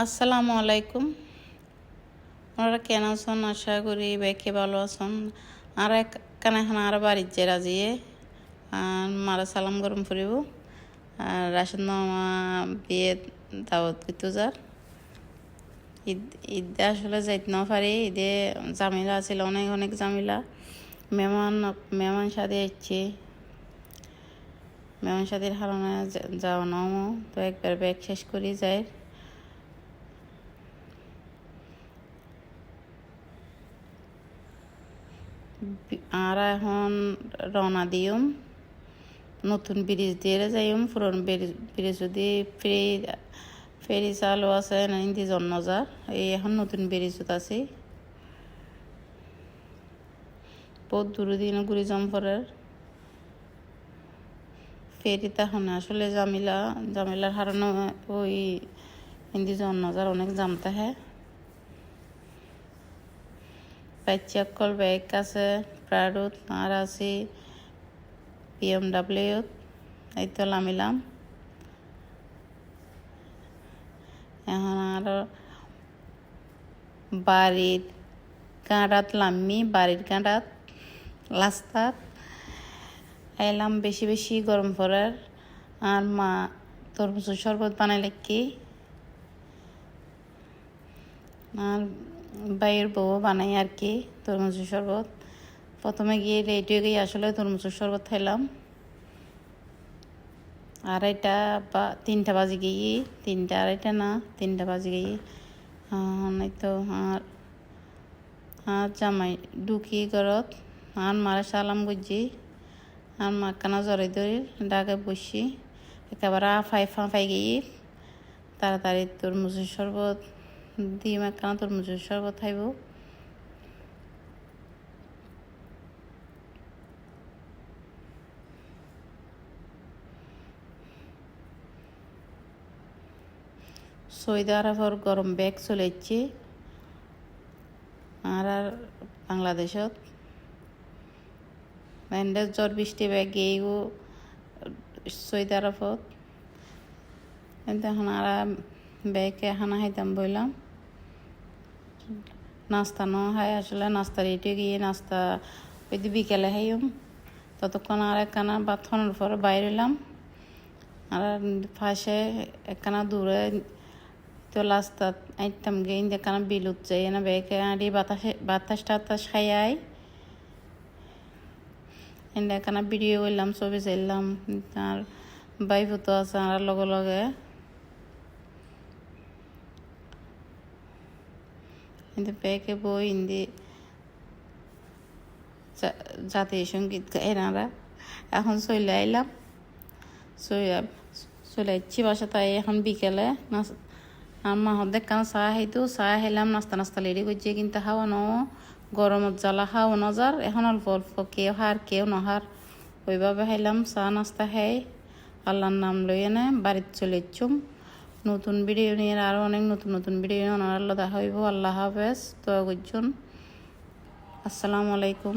আসসালামু আলাইকুম। ওনারা কেন আছেন? আশা করি বেকে ভালো আছেন। আর এক কানে এখন আর বাড়ির যে রাজিয়ে মারা সালাম গরম ফুরিব আর রাশন বিয়ে দাওয়াত করতে যার। ঈদ ঈদে আসলে যাইতে না পারি। ঈদে জামিলা আছিল অনেক অনেক জামিলা মেহমান মেহমান সাথে এসছে মেহমান সাথীর হারণে যাওয়া নাও তো একবার ব্যাগ শেষ করি যায় আর এখন রওনা দিউম নতুন ব্রিজ দিয়ে যাইম পুরন ব্রিজ যদি ফ্রি, ফেরি চালু আছে ইন্দি জন্মজার এই এখন নতুন ব্রিজত আছে। বহুত দূর দিন ঘুরি জম্পরের ফেরি তখন আসলে জামিলা, জামিলার হারানো ওই হিন্দি জন্মজার অনেক জামতে হ্যাঁ বাচ্চাকল বাইক আছে প্রাডুত আর আছি বিএমডাব্লিউত এই তো লামিলাম। এখন আর বাড়ির গাঁড়াত লাম্মি, বাড়ির গাঁড়াত লাস্তাত এলাম বেশি বেশি গরম পড়ার আর মা তরমুজের শরবত বানাইলে কি? আর বাইয়ের বউ বানাই আর কি, তরমুজের শরবত। প্রথমে গিয়ে রেডি গিয়ে আসলে তরমুজের শরবত খাইলাম আড়াইটা বা তিনটা বাজে গিয়ে, তিনটা আড়াইটা না, তিনটা বাজে গিয়ে নাই তো আর আর জামাই ঢুকি ঘরত। আর মারা সালাম গুজি আর মা কানা জড়াই ধরি ডাকে বসি। একেবারে ফাই ফাঁফাই গিয়ে তাড়াতাড়ি তরমুজের শরবত ডিম একখানা তরমুজের শরবত খাইব সৌদি আরবর গরম ব্যাগ চলেছে আর আর বাংলাদেশত এন্ডে জ্বর বৃষ্টি ব্যাগ গিয়েও সৌদি আরবত এখন আর ব্যাগে হানা খাইতাম বললাম নাস্তা ন খাই আসলে নাস্তা রেটে গিয়ে নাস্তা ওই বিকেলে খাইম ততক্ষণ আর একখানা বাথনের পর বাইরে এলাম আর পাশে একখানা দূরে তো লাস্তাত আইতাম গে একখানা বিলুত যাই না ব্যাগে আড়ি বাতাসে বাতাস টাতাস খাইয়াই এনে একখানা ভিডিও করলাম, ছবি চাইলাম, আর বাইফু তো আছে, আর লগে লগে বই হিন্দি জাতীয় সংগীত এনারা এখন চলে আইলাম চলে যাচ্ছি বাসা তাই এখন বিকেলে আর মাহত দেখানো চাহ খাইতো চাহ খাইলাম নাস্তা নাস্তা লেডি করছে কিন্তু খাওয়ানো গরমত জ্বালা খাওয়া নজার এখন অল্প অল্প কেউ হার কেউ নহার ওইভাবে খাইলাম চা নাস্তা খাই আল্লাহর নাম লই এনে বাড়িতে চলে যাচ্ছুম নতুন ভিডিও নিয়ে আরও অনেক নতুন নতুন ভিডিও ওনার দেখা হইব। আল্লাহ হাফেজ। তো একজন আসসালামু আলাইকুম।